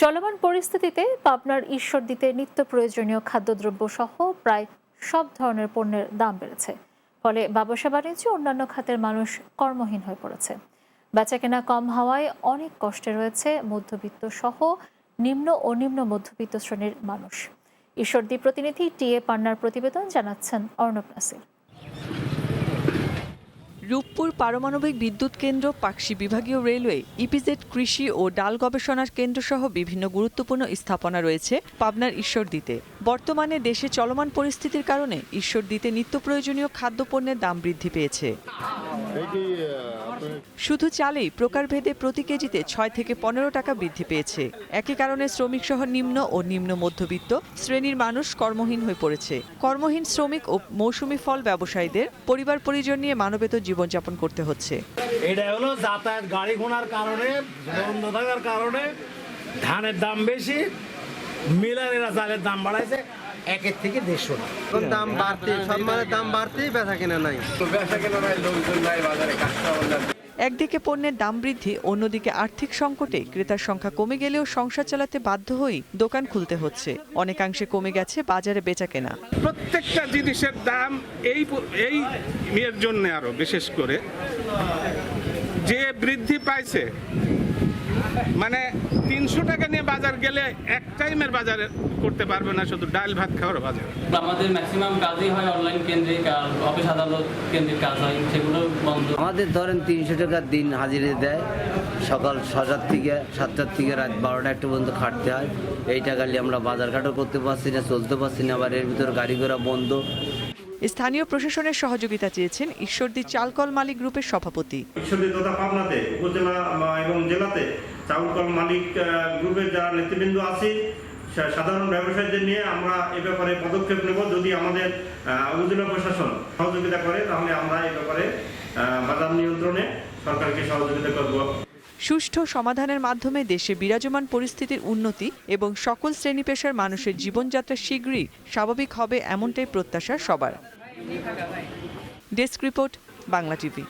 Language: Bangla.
চলমান পরিস্থিতিতে পাবনার ঈশ্বরদীতে নিত্য প্রয়োজনীয় খাদ্যদ্রব্য সহ প্রায় সব ধরনের পণ্যের দাম বেড়েছে। ফলে ব্যবসা বাণিজ্য অন্যান্য খাতের মানুষ কর্মহীন হয়ে পড়েছে। বেচাকেনা কম হওয়ায় অনেক কষ্টে রয়েছে মধ্যবিত্ত সহ নিম্ন ও নিম্ন মধ্যবিত্ত শ্রেণির মানুষ। ঈশ্বরদী প্রতিনিধি টি এ পান্নার প্রতিবেদন জানাচ্ছেন অর্ণব নাসির। রূপপুর পারমাণবিক বিদ্যুৎ কেন্দ্র, পাকশি বিভাগীয় রেলওয়ে, ইপিজেড কৃষি ও ডাল গবেষণার কেন্দ্র সহ বিভিন্ন গুরুত্বপূর্ণ স্থাপনা রয়েছে পাবনার ঈশ্বরদীতে। বর্তমানে দেশে চলমান পরিস্থিতির কারণে ঈশ্বরদীতে নিত্য প্রয়োজনীয় খাদ্যপণ্যের দাম বৃদ্ধি পেয়েছে। শুধু চালেই প্রকারভেদে প্রতি কেজিতে ছয় থেকে পনেরো টাকা বৃদ্ধি পেয়েছে। একই কারণে শ্রমিক সহ নিম্ন ও নিম্ন মধ্যবিত্ত শ্রেণির মানুষ কর্মহীন হয়ে পড়েছে। কর্মহীন শ্রমিক ও মৌসুমি ফল ব্যবসায়ীদের পরিবার পরিজন নিয়ে মানবেত জীবনযাপন করতে হচ্ছে। এটা হলো যাতায়াত গাড়ি ঘোড়ার কারণে, বন্ধ থাকার কারণে, ধানের দাম বেশি, মিলারেরা চালের দাম বাড়াইছে। একের থেকে দেড়শো টাকা। এখন দাম বাড়তে সব মালের দাম বাড়তেই বেচা কেনা নাই। বাজারে একদিকে পণ্যের দাম বৃদ্ধি অন্যদিকে আর্থিক সংকটে ক্রেতার সংখ্যা কমে গেলেও সংসার চালাতে বাধ্য হয়েই দোকান খুলতে হচ্ছে। অনেকাংশে কমে গেছে বাজারে বেচা কেনা। প্রত্যেকটা জিনিসের দাম এই এই ইয়ের জন্য আরও বিশেষ করে। যে বৃদ্ধি পাইছে মানে তিনশো টাকা নিয়ে বাজার গেলে এক টাইমের বাজারে করতে পারবে না শুধু ডাল ভাত খাওয়ার বাজার। আমাদের ম্যাক্সিমাম কাজই হয় অনলাইন কেন্দ্রিক আর অফিস আদালত কেন্দ্রিক কাজ হয় সেগুলো বন্ধ। আমাদের ধরেন তিনশো টাকার দিন হাজিরে দেয় সকাল ছটার থেকে সাতটার থেকে রাত বারোটা একটা পর্যন্ত খাটতে হয়। এই টাকা নিয়ে আমরা বাজারঘাটও করতে পারছি না চলতে পারছি না আবার এর ভিতর গাড়ি ঘোড়া বন্ধ। স্থানীয় প্রশাসনের সহযোগিতা চেয়েছেন ঈশ্বরদী চালকল মালিক গ্রুপের সভাপতি। ঈশ্বরদী তথা পাবনাতে উপজেলা এবং জেলাতে চাউল কল মালিক গ্রুপের যারা নেতৃবৃন্দ আছি সাধারণ ব্যবসায়ীদের নিয়ে আমরা এ ব্যাপারে পদক্ষেপ নেব। যদি আমাদের উপজেলা প্রশাসন সহযোগিতা করে, তাহলে আমরা এ ব্যাপারে বাজার নিয়ন্ত্রণে সরকারকে সহযোগিতা করব। সুষ্ঠু সমাধানের মাধ্যমে দেশে বিরাজমান পরিস্থিতির উন্নতি এবং সকল শ্রেণি পেশার মানুষের জীবনযাত্রা শীঘ্রই স্বাভাবিক হবে এমনটাই প্রত্যাশা সবার। Desk report, Bangla TV.